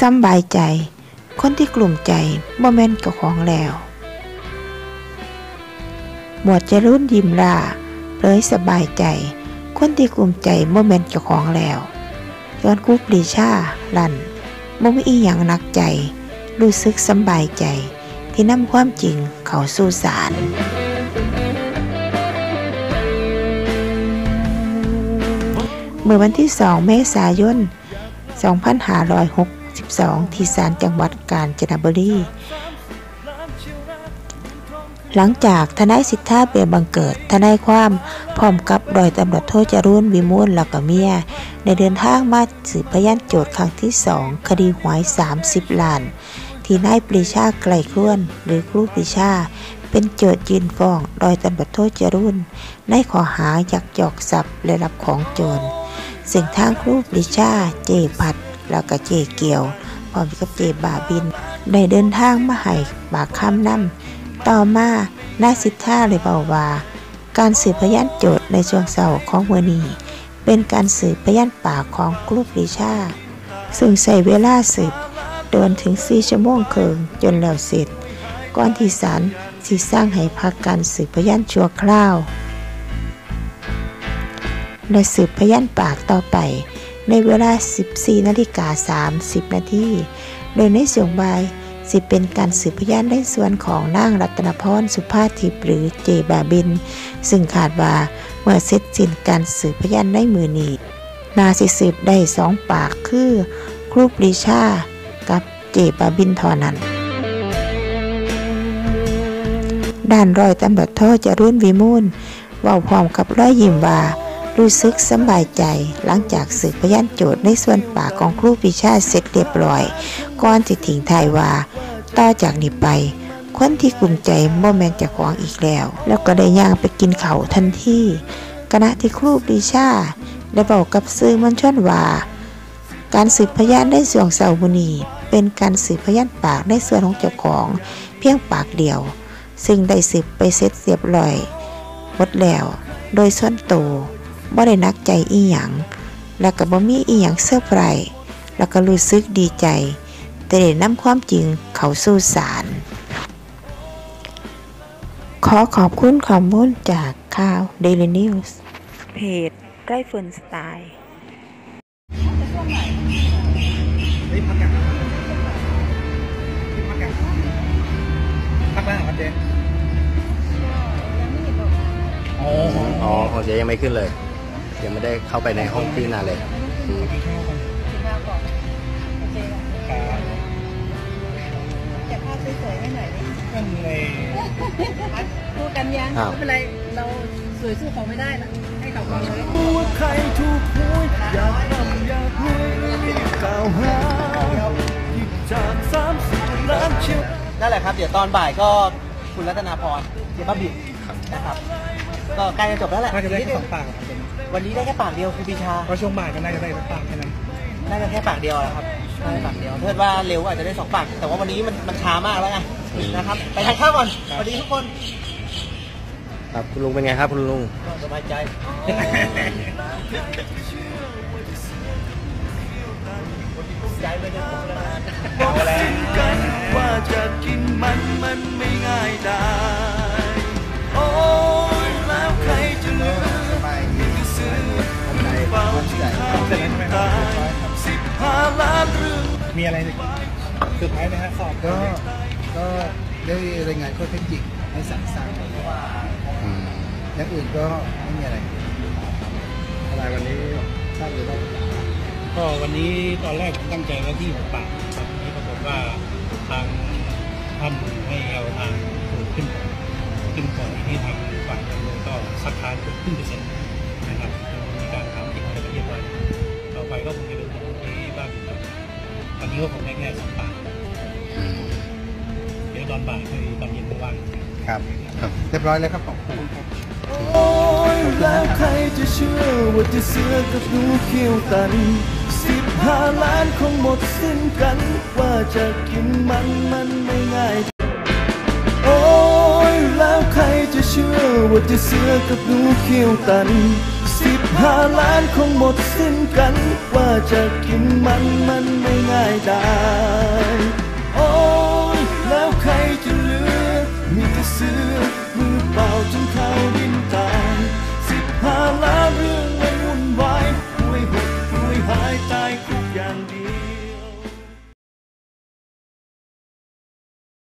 สบายใจ คนที่กลุ่มใจบ่แม่นเจ้าของแล้ว หมวดจรุ่นยิ้มร่าเลยสบายใจ คนที่กลุ่มใจบ่แม่นเจ้าของแล้วส่วนครูปรีชาลั่นบ่มีอีหยังหนักใจ รู้สึกสบายใจ ที่นำความจริงเข้าสู่ศาลเมื่อวันที่ 2 เมษายน 2562ที่ศาลจังหวัดกาญจนบุรีหลังจากทนายสิทธาเบียบังเกิด ทนายความพร้อมกับดอยตำรวจโทษจรุนวิมูลแล้วก็เมียในเดินทางมาสืบพยานโจทย์ครั้งที่2คดีหวย 30 ล้าน ที่นายปรีชาไกลครวน หรือครูปรีชา เป็นโจทย์ยืนฟ้องดอยตำรวจโทษจรุนในข้อหายักยอกทรัพย์และรับของโจรซึ่งทางครูปริชาเจพัด แล้วก็เจเกียวพร้อมกับเจบาบิน ได้เดินทางมาให้ปากคำนำต่อมานายสิทธาเลยบอกว่า การสืบพยานโจทย์ในช่วงเสาร์ของวันนี้เป็นการสืบพยานปากของครูปริชา ซึ่งใช้เวลาสืบโดนถึง4ชั่วโมงเคิงจนแล้วเสร็จ ก่อนที่ศาลสิสร้างให้พักการสืบพยานชั่วคราว และสืบพยานปากต่อไป ในเวลา 14นาฬิกา30 นาทีโดยในส่วนบ่ายสิเป็นการสืบพยานในส่วนของนางรัตนพรสุภาทิพย์หรือเจบาบิน ซึ่งขาดว่าเมื่อเสร็จสิ้นการสืบพยานในมือนี้นาสิสืบได้สองปากคือครูปรีชากับเจบาบินทอนันด้านรอยตำรวจโทจะรุ่นวิมูลว่าพร้อมกับร้อยยิ้มว่า รู้สึกสบายใจ หลังจากสืบพยานโจทย์ในส่วนปากของครูปิชาเสร็จเรียบร้อยก่อนสิถิงไทยว่า ต่อจากนี้ไป คนที่กลุ่มใจบ่แมนจะของอีกแล้ว แล้วก็ได้ย่างไปกินเขาทันทีขณะที่ครูปิชาได้บอกกับสื่อมวลชนว่า การสืบพยานในส่วนเสาบุนีเป็นการสืบพยานปากในส่วนของเจ้าของเพียงปากเดียว ซึ่งได้สืบไปเสร็จเรียบร้อยหมดแล้ว โดยส่วนตัว บ่ได้นักใจอีหยังแล้วก็บ่มีอีหยังเซอร์ไพรแล้วก็รู้สึกดีใจ แต่ได้นำความจริงเขาสู่ศาลขอขอบคุณข้อมูลจากข่าว Daily News เพจไรเฟิลสไตล์เฮ้ยพักกันพักกักแล้วเหรอครับเจ๊โอ้อ๋อ ของเจ๊ยังไม่ขึ้นเลย ยังไม่ได้เข้าไปในห้องพี่นาเลยอืมกินข้าวกันกินข้าวก่อนโอเคค่ะครับเก็บภาพสวยๆให้หน่อยดินั่นเลยพูดกันยังไม่เป็นไรเราสวยสู้เขาไม่ได้นะให้เขาก่อนเลยว่าใครถูกหวยอยากร่ำอยากรวยกล่าวหาหยิบจากสามสิบล้านเชียวนั่นแหละครับ เดี๋ยวตอนบ่ายก็คุณรัตนาพรเจ๊บ้าบินนะครับ ก็ใกล้จะจบแล้วแหละน่าจะได้นิแค่นึสองปากอะครับเจ๊ วันนี้ได้แค่ปากเดียวคือปีชาเพราะช่วงบ่ายก็น่าจะได้สักปากแค่นั้นน่าจะแค่ปากเดียวแหละครับน่าจะปากเดียวเทิดว่าเร็วอาจจะได้สองปาก แต่ว่าวันนี้มันมันช้ามากแล้วไงนะครับ ไปทานข้าวก่อนสวัสดีทุกคน ครับคุณลุงเป็นไงครับคุณลุงก็สบายใจบอกสิ่งกันว่าจะกินมันมันไม่ง่ายได้โมีอะไรสุดท้ายนะฮะสอบก็ก็ได้รายงานข้อเท็จจริงให้ศาลทราบอืมอย่างอื่นก็ไม่มีอะไรอะไรวันนี้ทราบเลยว่าก็วันนี้ตอนแรกผมตั้งใจไว้ที่หัวปากครับวันนี้ปรากฏว่าทางท่านให้เอาทางถูกขึ้นก่อนขึ้นก่อนที่ทางฝ่ายจำเลยก็ซักค้านขึ้นเปอร์เซ็นต์นะครับมีการถามอีกอะไรเรียบร้อยต่อไปก็คงจะเป็นที่บ้านครับ วันนี้ก็คงได้แค่สองปากอืมเดี๋ยวตอนบ่ายคือตอนเย็นก็ว่างครับครับ เรียบร้อยแล้วครับขอบคุณครับโอ้ยแล้วใครจะเชื่อว่าจะเสือกับหนูเขี้ยวตันสิบห้าล้านคงหมดสิ้นกัน ว่าจะกินมันมันไม่ง่ายโอ้ยแล้วใครจะเชื่อว่าจะเสือกับหนูเขี้ยวตันสิบ ห้าล้านคงหมดสิ้นกัน ว่าจะกินมันมันไม่ง่ายได้โ